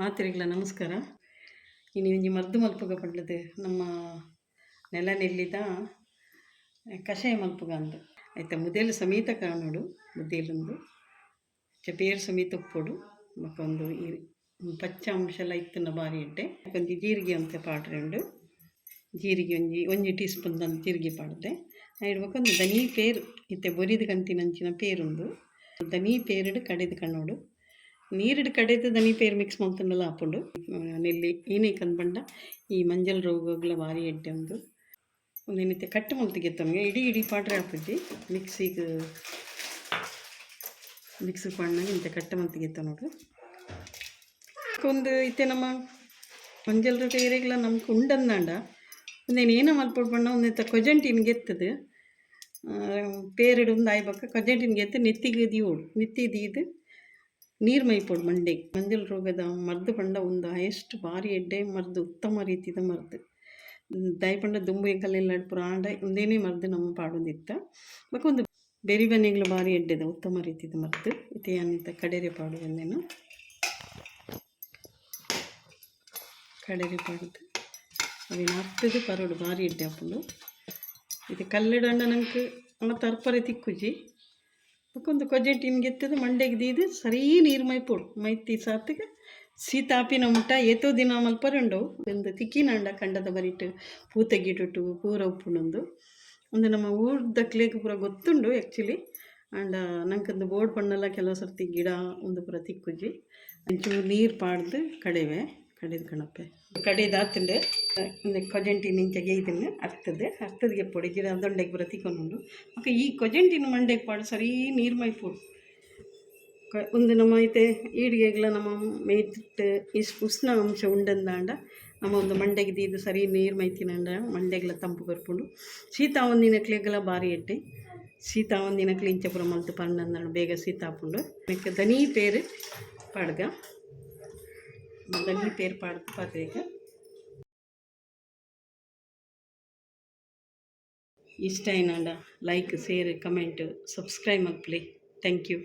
ಮಾತಿರಿಗ್ಲ ನಮಸ್ಕಾರ. ಇನ್ನು ಇಂಜಿ ಮದ್ದು ಮಲ್ಪುಗ ಪಡ್ಲದು ನಮ್ಮ ನೆಲ ನೆಲ್ಲಿದ ಕಷಾಯ ಮಲ್ಪುಗ ಅಂದು ಐತ ಮುದೇಲು ಸಮೇತ ಕಾಣೋಡು ಮುದ್ದೇಲುಂದು ಚಪೇರು ಸಮೇತ ಉಪ್ಪೋಡು ಮಕ್ಕೊಂದು ಈ ಪಚ್ಚ ಅಂಶ ಎಲ್ಲ ಬಾರಿ ಇಟ್ಟೆ. ಒಂದು ಜೀರಿಗೆ ಅಂತ ಪಾಡ್ರೆ ಉಂಡು ಜೀರಿಗೆ ಒಂಜಿ ಒಂಜಿ ಟೀ ಸ್ಪೂನ್ ತಂದು ಜೀರಿಗೆ ಪಾಡ್ದೆ. ಇಡ್ಬೇಕೊಂದು ದನಿ ಪೇರು, ಇತ್ತೆ ಬೊರಿದ ಕಂತಿನಂಚಿನ ಪೇರುಂದು. ದನಿ ಪೇರಿಡು ಕಡೆದು ಕಣ್ಣೋಡು ನೀರಿಡು ಕಡೆದು ದನಿ ಪೇರ್ ಮಿಕ್ಸ್ ಮಾಡ್ತಾನಲ್ಲ ಹಾಕೊಂಡು ನೆಲ್ಲಿ ಏನೇ ಕಂದ್ಬಂಡ, ಈ ಮಂಜಲ್ ರೋಗಗಳ ಭಾರಿ ಎಡ್ಡೆ ಒಂದು ಒಂದೇನೈತೆ ಕಟ್ಟು ಮಲ್ತಿಗೆ ತಮಗೆ ಇಡೀ ಇಡೀ ಪಾಡ್ರೆ ಹಾಕಿದ್ವಿ ಮಿಕ್ಸಿಗೆ ಮಿಕ್ಸಿಗೆ ಪಾಡ್ನಾಗ ಇಂಥ ಕಟ್ಟು ಮಲ್ತಿಗೆ ನೋಡು ಒಂದು ಇತ್ತೆ ನಮ್ಮ ಮಂಜಲ್ ರೋಗ ಏರಿಗ್ಲ ನಮ್ಗೆ ಉಂಡಂದಾಂಡ ಒಂದೇನು ಏನೋ ಮಲ್ಪಡ್ಬಣ್ಣ ಬಣ್ಣ ಒಂದಿತ್ತ ಕೊಜಂಟಿನ ಗೆತ್ತದು. ಪೇರಿಡು ಒಂದು ಆಯ್ಬಕ್ಕ ಕೊಜೆಂಟಿನ ಗೆತ್ತು ನೆತ್ತಿಗೆ ದೀವೋಡು ನೆತ್ತಿ ದೀದು ನೀರು ಮೈಪೊಡು ಮಂಡೆಗೆ ಮಂಜಲ್ ರೋಗದ ಮರ್ದು ಪಂಡ ಒಂದು ಎಷ್ಟು ಭಾರಿ ಎಡ್ಡೆ ಮರ್ದು, ಉತ್ತಮ ರೀತಿದ ಮರ್ದು. ದಯಪಂಡ ಪಂಡ ದುಂಬು ಎಗ್ಗಲೆಲ್ಲ ಪುರ ಆಂಡ ಒಂದೇನೇ ಮರ್ದು ನಮ್ಮ ಪಾಡೋದಿತ್ತ. ಬೊಕ ಒಂದು ಬೆರಿ ಬನ್ನಿಗಳು ಭಾರಿ ಎಡ್ಡೆದ, ಉತ್ತಮ ರೀತಿದ ಮರ್ದು. ಇತ್ತೆ ಅನ್ನಿತ ಕಡೆರೆ ಪಾಡು ಒಂದೇನು. ಕಡೆರೆ ಪಾಡುದು. ಅವಿನ ಅರ್ಥದ ಪರೋಡು ಭಾರಿ ಎಡ್ಡೆ ಅಪ್ಪುಂಡು ಇದು ಕಲ್ಲಿಡಂಡ ನಂಗೆ ಅಣ್ಣ ತರ್ಪರೆ ತಿಕ್ಕುಜಿ. ಬೊಕೊಂದು ಕೊಜ್ಜೆಟ್ಟಿನ ಗೆತ್ತದು ಮಂಡೆಗೆ ದೀದು ಸರಿ ನೀರು ಮೈಪೋಡು ಮೈತಿ ಸಾತಿಗೆ ಸೀತಾಪಿನ ಮುಟ್ಟ ಏತೋ ದಿನ ಮಲ್ಪರಂಡು. ಒಂದು ತಿಕ್ಕಿನಂಡ ಕಂಡದ ಬರಿಟ್ಟು ಪೂ ಪೂರ ಉಪ್ಪುನೊಂದು. ಒಂದು ನಮ್ಮ ಊರ್ದ ಕ್ಲೇಗ್ ಪೂರ ಗೊತ್ತುಂಡು ಆ್ಯಕ್ಚುಲಿ ಆಂಡ ನಂಗೊಂದು ಬೋರ್ಡ್ ಪಣ್ಣೆಲ್ಲ ಕೆಲವು ಸರ್ತಿ ಗಿಡ, ಒಂದು ಪೂರ ತಿಕ್ಕುಜಿ. ಒಂಚೂರು ನೀರು ಪಾಡ್ದು ಕಡೆವೆ ಕಡೆದು ಕಣಪ್ಪೆ. ಕಡೆದು ಆತಂಡೆ ಒಂದು ಕೊಜೆಂಟಿನ ಇದನ್ನು ಅರ್ತದೆ ಅರ್ತದಿಗೆ ಪೊಡಿ, ಗಿಡ ದೊಂಡೆಗೆ ಬರ ತಿಕ್ಕೊಂಡು ಮತ್ತೆ ಈ ಕೊಜೆಂಟಿನ ಮಂಡೆಗೆ ಪಾಡು ಸರಿ ನೀರು ಮೈಪೋಡು ಕ ಒಂದು ನಮ್ಮ ಐತೆ ಈಡಿಗೆಗ್ಲ ನಮ್ಮ ಮೇಯ್ತಿಟ್ಟು ಇಷ್ಟು ಉಷ್ಣ ಅಂಶ ಉಂಡಂದಾಂಡ ನಮ್ಮ ಒಂದು ಮಂಡೆಗೆ ಇದು ಸರಿ ನೀರು ಮೈತಿನಂಡ ಮಂಡೆಗ್ಲ ತಂಪು ಕರ್ಕೊಂಡು ಶೀತ ಒಂದಿನಕ್ಲೆಗ್ಲ ಬಾರಿ ಎಟ್ಟೆ. ಶೀತ ಒಂದಿನ ಕ್ಲಿಂಚಪುರ ಪುರ ಮಲ್ತು ಪಂಡ ಬೇಗ ಶೀತ ಹಾಕೊಂಡು ದನಿ ಪೇರು ಪಾಡ್ಗ. ದನಿ பேர் ಪಾಡ್ದು ಪಾತ್ರೆಗ ಇಷ್ಟ ಏನಲ್ಲ ಲೈಕ್ ಶೇರ್ ಕಮೆಂಟ್ ಸಬ್ಸ್ಕ್ರೈಬ್ ಮಲ್ಪಲಿ ಥ್ಯಾಂಕ್ ಯು